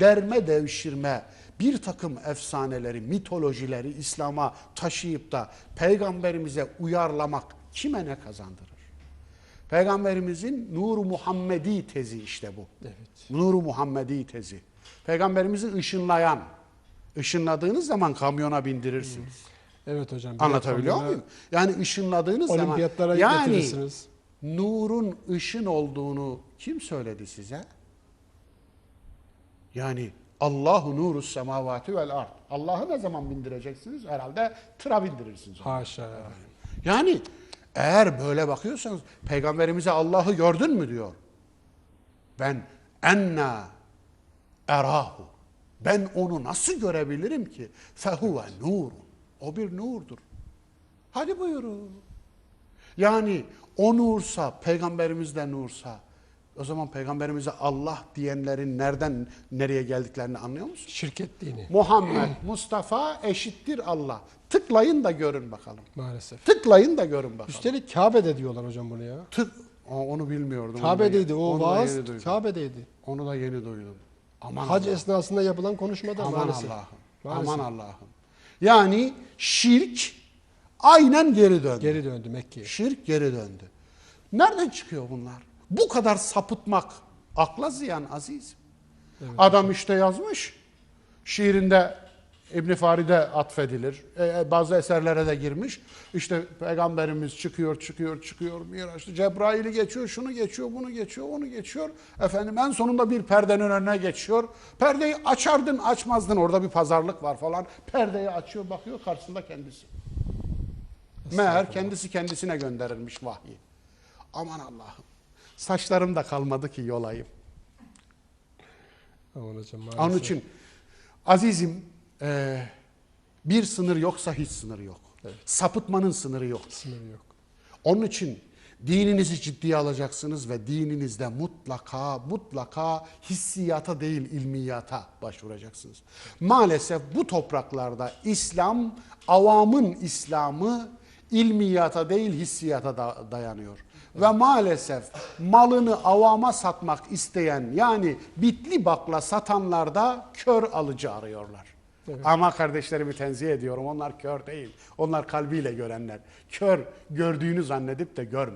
derme devşirme bir takım efsaneleri, mitolojileri İslam'a taşıyıp da peygamberimize uyarlamak kime ne kazandırır? Peygamberimizin Nur-u Muhammedi tezi işte bu. Evet. Nur-u Muhammedi tezi. Peygamberimizi ışınlayan, ışınladığınız zaman kamyona bindirirsiniz. Evet hocam. Anlatabiliyor muyum? Yani ışınladığınız zaman Olimpiyatlara yani getirirsiniz. nurun ışın olduğunu kim söyledi size? Yani Allahu nuru semavati vel ard. Allah'ı ne zaman bindireceksiniz? Herhalde tıra bindirirsiniz. Haşa. Yani eğer böyle bakıyorsanız peygamberimize Allah'ı gördün mü diyor. Ben enna erahu. Ben onu nasıl görebilirim ki? Fehuve nurun. O bir nurdur. Hadi buyurun. Yani o nursa, peygamberimiz de nursa, o zaman peygamberimize Allah diyenlerin nereden nereye geldiklerini anlıyor musun? Şirket dini Muhammed, Mustafa eşittir Allah. Tıklayın da görün bakalım. maalesef. Tıklayın da görün bakalım. Üstelik Kabe'de diyorlar hocam bunu ya. Tık. Aa, onu bilmiyordum. onu da- Kabe'deydi o onu da vaaz yeni duydum. Kabe'deydi. Onu da yeni duydum. Aman Hac Allah'ım. esnasında yapılan konuşmada Aman maalesef. Allah'ım. Aman Allah'ım. Yani şirk aynen geri döndü. Geri döndü Mekke'ye. Şirk geri döndü. Nereden çıkıyor bunlar? Bu kadar sapıtmak akla ziyan aziz. Adam işte yazmış. Şiirinde İbn Farid'e atfedilir. E, bazı eserlere de girmiş. İşte peygamberimiz çıkıyor, çıkıyor, çıkıyor. Miraç'ta Cebrail'i geçiyor, şunu geçiyor, bunu geçiyor, onu geçiyor. Efendim en sonunda bir perdenin önüne geçiyor. Perdeyi açardın, açmazdın. Orada bir pazarlık var falan. Perdeyi açıyor, bakıyor karşısında kendisi. Meğer kendisi kendisine gönderilmiş vahyi. Aman Allah'ım. Saçlarım da kalmadı ki yolayım. Aman hocam maalesef. Onun için azizim e, bir sınır yoksa hiç sınır yok. Sapıtmanın sınırı yok. Sınırı yok. Onun için dininizi ciddiye alacaksınız ve dininizde mutlaka mutlaka hissiyata değil ilmiyata başvuracaksınız. Maalesef bu topraklarda İslam, avamın İslam'ı ilmiyata değil hissiyata da- dayanıyor. Ve maalesef malını avama satmak isteyen yani bitli bakla satanlar da kör alıcı arıyorlar. Ama kardeşlerimi tenzih ediyorum. Onlar kör değil. Onlar kalbiyle görenler. Kör gördüğünü zannedip de görmüyor.